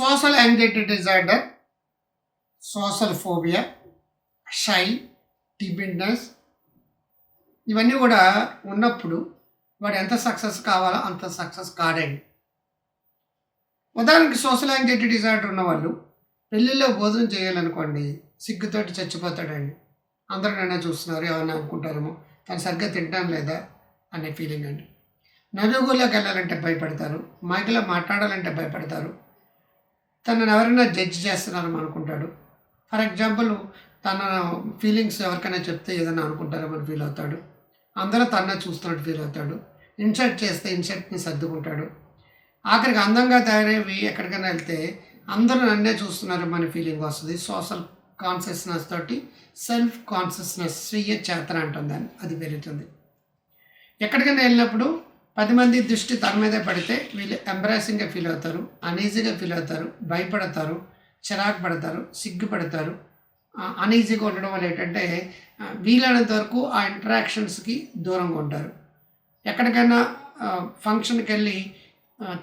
Social anxiety disorder social phobia shy timidness ఇవన్నీ కూడా ఉన్నప్పుడు వాడు ఎంత సక్సెస్ కావాలో అంత సక్సెస్ కాడండి. ఉదాహరణకి సోషల్ యాంగ్జైటీ డిజార్డర్ ఉన్నవాళ్ళు పెళ్ళిళ్ళో భోజనం చేయాలనుకోండి సిగ్గుతోటి చచ్చిపోతాడండి. అందరూ నన్ను చూస్తున్నారు ఏమన్నా అనుకుంటారేమో తను సరిగ్గా తింటాం లేదా అనే ఫీలింగ్ అండి. నలుగురిలోకి వెళ్ళాలంటే భయపడతారు మైకులో మాట్లాడాలంటే భయపడతారు తనను ఎవరైనా జడ్జ్ చేస్తున్నారని అనుకుంటాడు. ఫర్ ఎగ్జాంపుల్ తన ఫీలింగ్స్ ఎవరికైనా చెప్తే ఏదైనా అనుకుంటారేమని ఫీల్ అవుతాడు. అందరూ తన్నే చూస్తున్నట్టు ఫీల్ అవుతాడు. ఇన్సర్ట్ చేస్తే ఇన్సర్ట్ని సర్దుకుంటాడు. ఆఖరికి అందంగా తయారయ్యి ఎక్కడికైనా వెళ్తే అందరూ నన్నే చూస్తున్నారేమని ఫీలింగ్ వస్తుంది. సోషల్ కాన్షియస్నెస్ తోటి సెల్ఫ్ కాన్షియస్నెస్ స్వీయ చేతన అంటుంది దాన్ని. అది పెరుగుతుంది. ఎక్కడికైనా వెళ్ళినప్పుడు పది మంది దృష్టి తన మీదే పడితే వీళ్ళు ఎంబ్రాసింగ్గా ఫీల్ అవుతారు అనీజీగా ఫీల్ అవుతారు భయపడతారు చిరాకు పడతారు సిగ్గుపడతారు. అనీజీగా ఉండడం వల్ల ఏంటంటే ఆ, వీలైనంత వరకు ఆ ఇంటరాక్షన్స్కి దూరంగా ఉంటారు. ఎక్కడికైనా ఫంక్షన్కి వెళ్ళి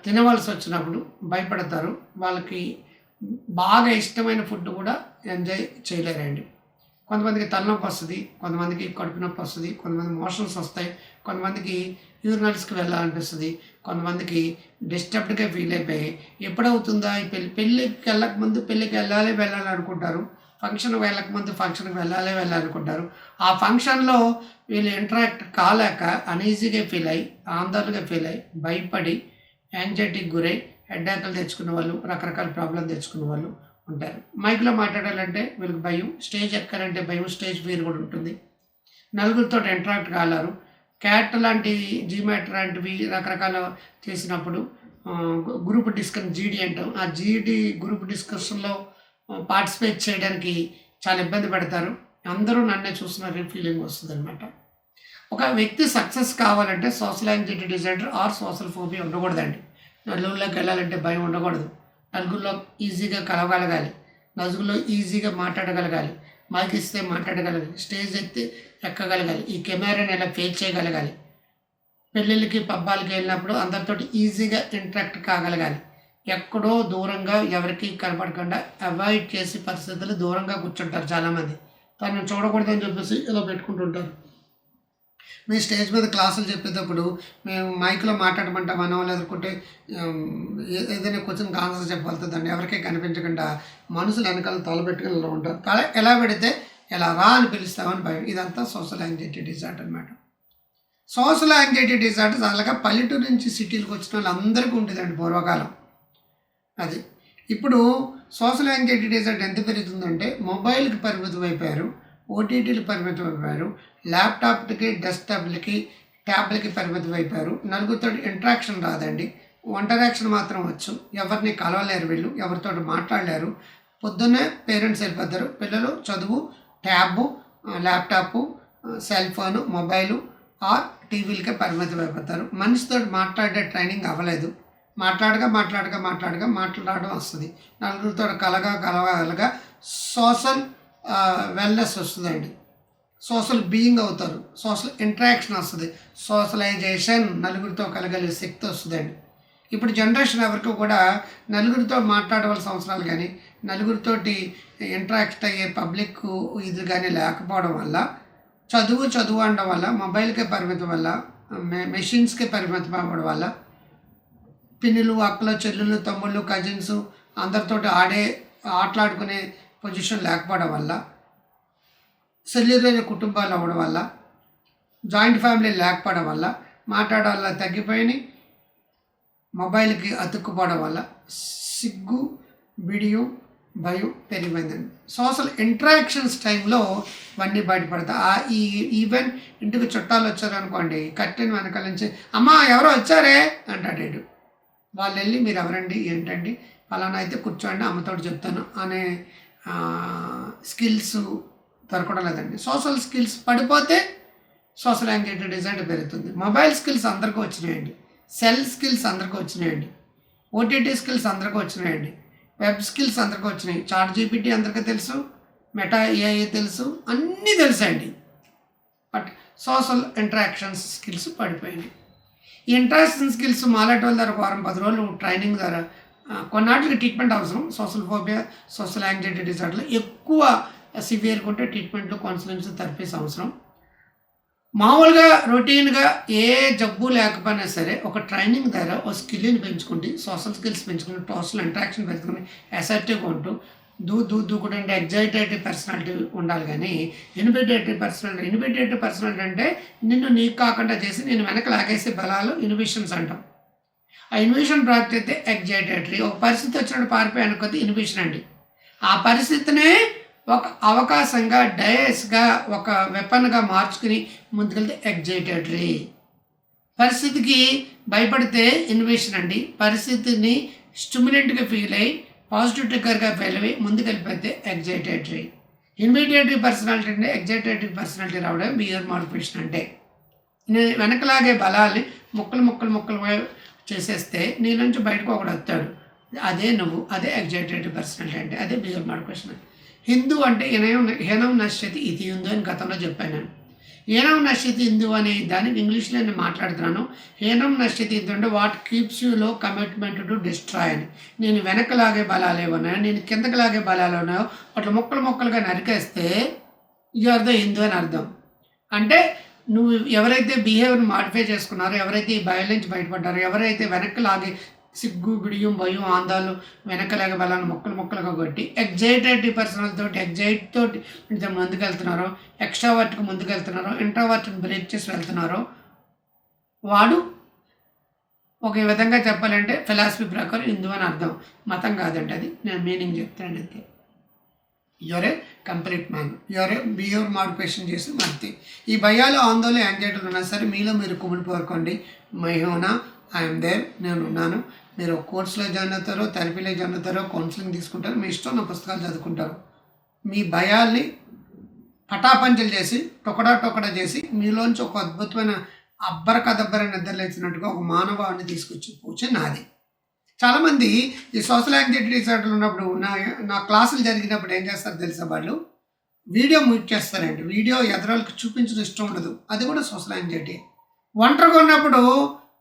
తినవలసి వచ్చినప్పుడు భయపడతారు. వాళ్ళకి బాగా ఇష్టమైన ఫుడ్ కూడా ఎంజాయ్ చేయలేరండి. కొంతమందికి తలనొప్పి వస్తుంది కొంతమందికి కడుపు నొప్పి వస్తుంది కొంతమంది మోషన్స్ వస్తాయి కొంతమందికి యూరినల్స్కి వెళ్ళాలనిపిస్తుంది కొంతమందికి డిస్టర్బ్డ్గా ఫీల్ అయిపోయి ఎప్పుడవుతుందా? ఈ పెళ్ళి పెళ్ళికి వెళ్ళక ముందు పెళ్ళికి వెళ్ళాలి వెళ్ళాలి అనుకుంటారు. ఫంక్షన్కి వెళ్ళక ముందు ఫంక్షన్కి వెళ్ళాలి వెళ్ళాలనుకుంటారు ఆ ఫంక్షన్లో వీళ్ళు ఇంటరాక్ట్ కాలేక అనీజీగా ఫీల్ అయ్యి ఆందోళనగా ఫీల్ అయ్యి భయపడి యాంగ్జైటీకి గురై హెడ్డాకలు తెచ్చుకునే వాళ్ళు రకరకాల ప్రాబ్లం తెచ్చుకునే వాళ్ళు ఉంటారు. మైక్లో మాట్లాడాలంటే వీళ్ళకి భయం. స్టేజ్ ఎక్కాలంటే భయం. స్టేజ్ ఫీర్ కూడా ఉంటుంది. నలుగురితో ఇంటరాక్ట్ కాలారు. క్యాట్ లాంటివి జీమాట్ లాంటివి రకరకాల చేసినప్పుడు గ్రూప్ డిస్కషన్ జీడీ అంటాం. ఆ జీడీ గ్రూప్ డిస్కషన్లో పార్టిసిపేట్ చేయడానికి చాలా ఇబ్బంది పడతారు. అందరూ నన్నే చూస్తున్నారని ఫీలింగ్ వస్తుంది అనమాట ఒక వ్యక్తి సక్సెస్ కావాలంటే social anxiety disorder or social phobia ఉండకూడదండి. నలుగురిలోకి వెళ్ళాలంటే భయం ఉండకూడదు. నలుగురిలో ఈజీగా కలవగలగాలి. నలుగురిలో ఈజీగా మాట్లాడగలగాలి. మైక్ ఇస్తే మాట్లాడగలగాలి. స్టేజ్ ఎత్తి ఎక్కగలగాలి. ఈ కెమెరాని ఎలా ఫేస్ చేయగలగాలి? పెళ్ళిళ్ళకి పబ్బాలకి వెళ్ళినప్పుడు అందరితోటి ఈజీగా ఇంటరాక్ట్ కాగలగాలి. ఎక్కడో దూరంగా ఎవరికి కనపడకుండా అవాయిడ్ చేసే పరిస్థితులు దూరంగా కూర్చుంటారు చాలామంది. తను చూడకూడదని చెప్పేసి ఇలా పెట్టుకుంటుంటారు. మేము స్టేజ్ మీద క్లాసులు చెప్పేటప్పుడు మేము మైక్లో మాట్లాడమంటామనో లేదంటే ఏ- ఏదైనా క్వశ్చన్ ఆన్సర్ చెప్పగలుగుతుందండి. ఎవరికీ కనిపించకుండా మనుషులు వెనకాల తలబెట్టుకుని ఇలా ఉంటారు. తల ఎలా పెడితే ఎలా రా అని పిలుస్తామని భయం. ఇదంతా సోషల్ యాంగ్జైటీ డిజార్డర్ అనమాట సోషల్ యాంగ్జైటీ డిజార్డర్ అలాగా పల్లెటూరు నుంచి సిటీలకు వచ్చిన వాళ్ళందరికీ ఉండేదండి పూర్వకాలం. అది. ఇప్పుడు సోషల్ యాంగ్జైటీ డిజార్డర్ ఎంత పెరుగుతుందంటే మొబైల్కి పరిమితం అయిపోయారు. ఓటీటీలు పరిమితం అయిపోయారు ల్యాప్టాప్లకి డెస్క్టాప్లకి ట్యాబ్లకి పరిమితం అయిపోయారు నలుగురితో ఇంటరాక్షన్ రాదండి. ఇంటరాక్షన్ మాత్రం వచ్చు. ఎవరిని కలవలేరు వీళ్ళు ఎవరితో మాట్లాడలేరు. పొద్దున్నే పేరెంట్స్ వెళ్ళిపోతారు. పిల్లలు చదువు tab laptop cell phone mobile or టీవీలకే పరిమితం అయిపోతారు మనిషితో మాట్లాడే ట్రైనింగ్ అవ్వలేదు. మాట్లాడగా మాట్లాడగా మాట్లాడగా మాట్లాడడం వస్తుంది. నలుగురితో కలగా కలవగలగా సోషల్ వెల్నెస్ వస్తుందండి. సోషల్ బీయింగ్ అవుతారు. సోషల్ ఇంటరాక్షన్ వస్తుంది. సోషలైజేషన్ నలుగురితో కలగలిగే శక్తి వస్తుందండి. ఇప్పుడు జనరేషన్ ఎవరికి కూడా నలుగురితో మాట్లాడవలసిన అవసరాలు కానీ నలుగురితోటి ఇంటరాక్ట్ అయ్యే పబ్లిక్ ఇది కానీ లేకపోవడం వల్ల చదువు చదువు అనడం వల్ల మొబైల్కే పరిమితం వల్ల మె మెషిన్స్కి పరిమితం అవ్వడం వల్ల పిన్నులు అక్కలు చెల్లులు తమ్ముళ్ళు కజిన్స్ అందరితోటి ఆడే ఆటలాడుకునే పొజిషన్ లేకపోవడం వల్ల సెల్యులర్ కుటుంబాలు అవ్వడం వల్ల జాయింట్ ఫ్యామిలీ లేకపోవడం వల్ల మాట్లాడాల తగ్గిపోయినాయి మొబైల్కి అతుక్కుపోవడం వల్ల సిగ్గు బిడియం భయం పెరిగిపోయిందండి. సోషల్ ఇంటరాక్షన్స్ టైంలో ఇవన్నీ బయటపడతాయి ఆ ఈ ఈవెన్ ఇంటికి చుట్టాలు వచ్చారనుకోండి కట్టిన వెనకాల నుంచి అమ్మా ఎవరో వచ్చారే? అంటాడు వాళ్ళు వెళ్ళి మీరు ఎవరండి? ఏంటండి? ఫలానా అయితే కూర్చోండి అమ్మతోటి చెప్తాను అనే స్కిల్స్ దొరకడం లేదండి. సోషల్ స్కిల్స్ పడిపోతే సోషల్ యాంగ్జైటీ డిజైన్ పెరుగుతుంది. మొబైల్ స్కిల్స్ అందరికీ వచ్చినాయండి. సెల్ స్కిల్స్ అందరికీ వచ్చినాయండి. ఓటీటీ స్కిల్స్ అందరికీ వచ్చినాయండి. వెబ్ స్కిల్స్ అందరికీ వచ్చినాయి. చాట్ జీపీటీ అందరికీ తెలుసు. మెటా ఏఐ తెలుసు. అన్నీ తెలుసండి బట్ సోషల్ ఇంటరాక్షన్స్ స్కిల్స్ పడిపోయినాయి. ఈ ఇంటరాక్షన్ స్కిల్స్ మాలాటి వాళ్ళ ద్వారా వారం పది రోజులు ట్రైనింగ్ ద్వారా కొన్నాటికి ట్రీట్మెంట్ అవసరం. సోషల్ ఫోబియా సోషల్ యాంగ్జైటీ డిజార్డర్లు ఎక్కువ సివియర్గా ఉంటే ట్రీట్మెంట్లు కౌన్సిలింగ్స్ థెరపీస్ అవసరం. మామూలుగా రొటీన్గా ఏ జబ్బు లేకపోయినా సరే ఒక ట్రైనింగ్ ద్వారా ఒక స్కిల్ని పెంచుకుంటే సోషల్ స్కిల్స్ పెంచుకుని సోషల్ ఇంటరాక్షన్ పెంచుకుని అసర్టివ్గా ఉంటూ దూ దూ దూకుడంటే ఎగ్జైటేటివ్ పర్సనాలిటీ ఉండాలి కానీ ఇన్విటేటివ్ పర్సనాలిటీ ఇన్విటేటివ్ పర్సనాలిటీ అంటే నిన్ను నీకు కాకుండా చేసి నేను వెనక లాగేసే బలాలు ఇన్విషన్స్ అంటాం. ఆ ఇన్విషన్ ప్రాక్ట్ అయితే ఎగ్జైటేటరీ. ఒక పరిస్థితి వచ్చినప్పుడు పారిపోయి అనుకోద్ది ఇన్విషన్ అండి. ఆ పరిస్థితినే ఒక అవకాశంగా డయస్గా ఒక వెపన్గా మార్చుకుని ముందుకెళ్తే ఎగ్జైటేటరీ. పరిస్థితికి భయపడితే ఇన్విషన్ అండి. పరిస్థితిని స్టిమ్యులెంట్గా ఫీల్ అయ్యి పాజిటివ్ ట్రిగ్గర్గా ఫీల్ అయ్యి ముందుకెళ్ళిపోతే ఎగ్జైటేటరీ. ఇన్విటేటివ్ పర్సనాలిటీ అంటే ఎగ్జైటేటివ్ పర్సనాలిటీ రావడం బిహేవియర్ మోడిఫికేషన్ అంటే. నేను వెనకలాగే బలాల్ని ముక్కలు ముక్కలు ముక్కలు చేసేస్తే నీ నుంచి బయటకు ఒకడు వస్తాడు. అదే నువ్వు అదే ఎగ్జైటెడ్ పర్సనాలిటీ అంటే అదే బిహేవియర్ క్వశ్చన్ హిందూ అంటే హీనం హీనం నశ్యతి ఇది హిందూ అని గతంలో చెప్పాను నేను. హీనం నశ్యతి హిందూ అనే దానికి ఇంగ్లీష్లో నేను మాట్లాడుతున్నాను. హీనం నశ్యతి హిందూ అంటే వాట్ కీప్స్ యూలో కమిట్మెంట్ టు డిస్ట్రాయ్ అని. నేను వెనకలాగే బలాలు ఏమన్నాయో నేను కిందకి లాగే బలాలు ఉన్నాయో? అట్లా మొక్కలు మొక్కలుగా నరికేస్తే ఇది ఆర్ ద హిందూ అని అర్థం. అంటే నువ్వు ఎవరైతే బిహేవియర్ మాడిఫై చేసుకున్నారో ఎవరైతే ఈ భయం నుంచి బయటపడ్డారో ఎవరైతే వెనక్కి లాగే సిగ్గు బిడియం భయం ఆందాలు వెనకలాగే బలాన్ని మొక్కలు మొక్కలుగా కొట్టి ఎగ్జైటెడ్ పర్సనల్ తోటి ఎగ్జైట్ తోటి ఇంత ముందుకెళ్తున్నారో ఎక్స్ట్రా ఎక్స్ట్రావర్ట్కి ముందుకెళ్తున్నారో ఇంట్రావర్ట్ని బ్రేక్ చేసి వెళ్తున్నారో వాడు ఒక విధంగా చెప్పాలంటే ఫిలాసఫీ ప్రకారం హిందూ అని అర్థం. మతం కాదండి అది. నేను మీనింగ్ చెప్తాను అంతే. You are complete man. Your behaviour modification చేసి మంతి ఈ భయాలు ఆందోళన యాంగ్జైటీలు ఉన్నా సరే మీలో మీరు కుమిడిపోరుకోండి మహిమన ఐఎమ్ దేర్ నేను ఉన్నాను. మీరు కోర్సులో జాయిన్ అవుతారో థెరపీలో జాయిన్ అవుతారో కౌన్సిలింగ్ తీసుకుంటారో మీ ఇష్టం నా పుస్తకాలు చదువుకుంటారు. మీ భయాల్ని పటాపంచలు చేసి టొకడా టొకడా చేసి మీలోంచి ఒక అద్భుతమైన అబ్బర కదబ్బర నిద్రలేచినట్టుగా ఒక మానవాన్ని తీసుకొచ్చి పూచ నాది. చాలామంది ఈ సోషల్ యాంగ్జైటీ డిసార్డర్ ఉన్నప్పుడు నా నా క్లాసులు జరిగినప్పుడు ఏం చేస్తారు తెలిసిన వాళ్ళు? వీడియో మ్యూట్ చేస్తారండి. వీడియో ఎదరాలకు చూపించడం ఇష్టం ఉండదు. అది కూడా సోషల్ యాంగ్జైటీ. ఒంటరిగా ఉన్నప్పుడు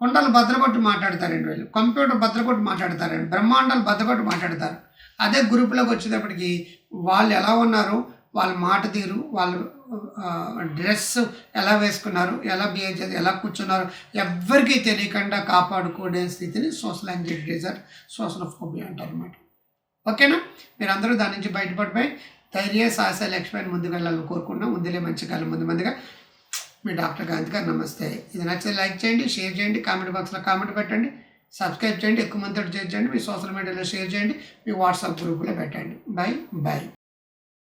కుండలు భద్రపట్టు మాట్లాడతారండి వీళ్ళు. కంప్యూటర్ భద్రపట్టు మాట్లాడతారండి. బ్రహ్మాండాలు భద్రపట్టు మాట్లాడతారు. అదే గ్రూప్లోకి వచ్చేటప్పటికి వాళ్ళు ఎలా ఉన్నారు? వాళ్ళ మాట తీరు వాళ్ళు డ్రెస్ ఎలా వేసుకున్నారు ఎలా బిహేవ్ చేసి ఎలా కూర్చున్నారు ఎవ్వరికీ తెలియకుండా కాపాడుకోనే స్థితిని social anxiety disorder social phobia అంటారు అనమాట ఓకేనా? మీరు అందరూ దాని నుంచి బయటపడిపోయి ధైర్య సాహస లక్ష్మణ్ ముందుకు వెళ్ళాలని కోరుకున్నాం ముందులే మంచి కాలం ముందు మందిగా మీ డాక్టర్ గాంధీ గారు నమస్తే. ఇది నచ్చితే లైక్ చేయండి షేర్ చేయండి కామెంట్ బాక్స్లో కామెంట్ పెట్టండి సబ్స్క్రైబ్ చేయండి ఎక్కువ మందితో చేర్చండి మీ సోషల్ మీడియాలో షేర్ చేయండి మీ వాట్సాప్ గ్రూప్లో పెట్టండి. Bye bye.